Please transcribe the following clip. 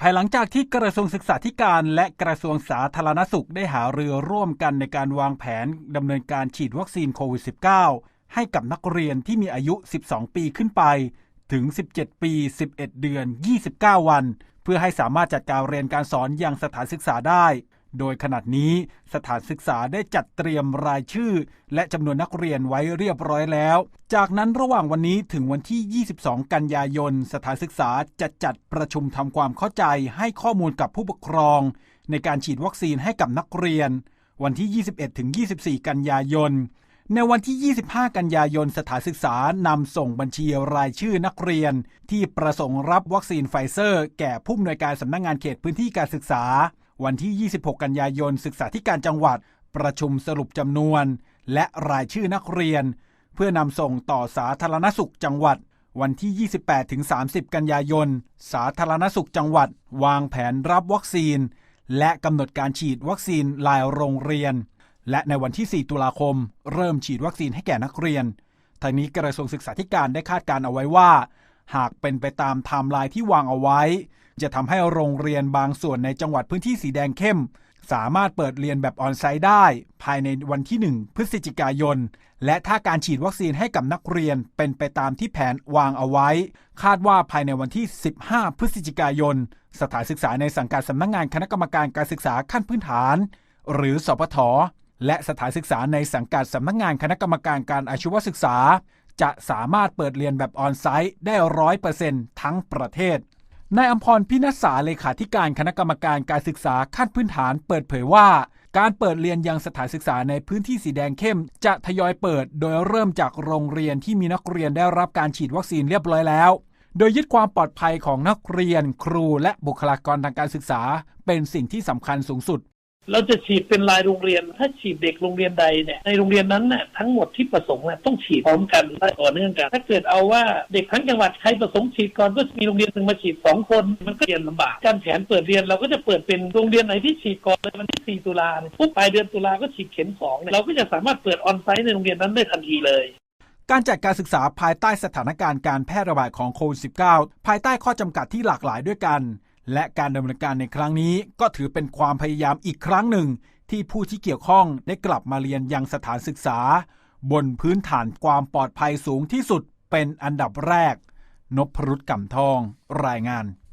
ภายหลังจากที่กระทรวงศึกษาธิการ และกระทรวงสาธารณสุขได้หาเรือร่วมกันในการวางแผนดำเนินการฉีดวัคซีนโควิด -19 ให้กับนักเรียนที่มีอายุ 12 ปีขึ้นไป ถึง 17 ปี 11 เดือน 29 วัน เพื่อให้สามารถจัดการเรียนการสอนอย่างสถานศึกษาได้ โดยขณะนี้สถานศึกษาได้จัดเตรียมรายชื่อ และจำนวนนักเรียนไว้เรียบร้อยแล้ว จากนั้นระหว่างวันนี้ถึงวันที่ 22 กันยายน สถานศึกษาจะจัดประชุมทำความเข้าใจให้ข้อมูลกับผู้ปกครอง ในการฉีดวัคซีนให้กับนักเรียน วันที่ 21ถึง24 กันยายน ในวันที่ 25 กันยายน สถานศึกษานำส่งบัญชีรายชื่อนักเรียน ที่ประสงค์รับวัคซีนไฟเซอร์ แก่ผู้อำนวยการสำนักงงานเขตพื้นที่การศึกษา วันที่ 26 กันยายน ศึกษาธิการจังหวัด ประชุมสรุปจำนวน และรายชื่อนักเรียน เพื่อนำส่งต่อสาธารณสุขจังหวัด วันที่ 28-30 กันยายน สาธารณสุขจังหวัด วางแผนรับวัคซีน และกำหนดการฉีดวัคซีนลายโรงเรียน และในวันที่ 4 ตุลาคม เริ่มฉีดวัคซีนให้แก่นักเรียนทางนี้กระทรวงศึกษาธิการได้คาดการเอาไว้ว่า หากเป็นไปตามไทม์ไลน์ที่วางเอาไว้ จะทำให้โรงเรียนบางส่วนในจังหวัดพื้นที่สีแดงเข้ม สามารถเปิดเรียนแบบออนไซต์ได้ ภายในวันที่ 1 พฤศจิกายน และถ้าการฉีดวัคซีนให้กับนักเรียนเป็นไปตามที่แผนวางเอาไว้ คาดว่าภายในวันที่ 15 พฤศจิกายน สถานศึกษาในสังกัดสำนักงงานคณะกรรมการการศึกษาขั้นพื้นฐาน หรือสพทและสถานศึกษาในสังกัดสำนักงานคณะกรรมการการอาชีวศึกษา จะสามารถเปิดเรียนแบบออนไซต์ได้ร้อยเปอร์เซ็นต์ทั้งประเทศ นายอัมพรพินัสสาเลขาธิการคณะกรรมการการศึกษาขั้นพื้นฐานเปิดเผยว่า การเปิดเรียนยังสถานศึกษาในพื้นที่สีแดงเข้ม จะทยอยเปิด โดยเริ่มจากโรงเรียนที่มีนักเรียนได้รับการฉีดวัคซีนเรียบร้อยแล้ว โดยยึดความปลอดภัยของนักเรียน ครูและบุคลากรทางการศึกษา เป็นสิ่งที่สำคัญสูงสุด เราจะฉีดเป็นรายโรงเรียน ถ้าฉีดเด็กโรงเรียนใดเนี่ยในโรงเรียนนั้นน่ะทั้งหมดที่ประสงค์น่ะต้องฉีดพร้อมกันและต่อเนื่องกัน ถ้าเกิดเอาว่าเด็กทั้งจังหวัดใครประสงค์ฉีดก่อนก็มีโรงเรียนหนึ่งมาฉีดสองคน มันก็เรียนลำบากการแผนเปิดเรียนเราก็จะเปิดเป็นโรงเรียนไหนที่ฉีดก่อนในวันที่ 4 ตุลาเนี่ยปุ๊บปลายเดือนตุลาก็ฉีดเข็มสองเนี่ยเราก็จะสามารถเปิดออนไซต์ในโรงเรียนนั้นได้ทันทีเลยการจัดการศึกษาภายใต้สถานการณ์การแพร่ระบาดของโควิด -19 ภายใต้ข้อจำกัดที่หลากหลายด้วยกัน และการดำเนินการในครั้งนี้ก็ถือเป็นความพยายามอีกครั้งหนึ่ง ที่ผู้ที่เกี่ยวข้องได้กลับมาเรียนยังสถานศึกษา บนพื้นฐานความปลอดภัยสูงที่สุดเป็นอันดับแรก นพรุษก่ำทอง รายงาน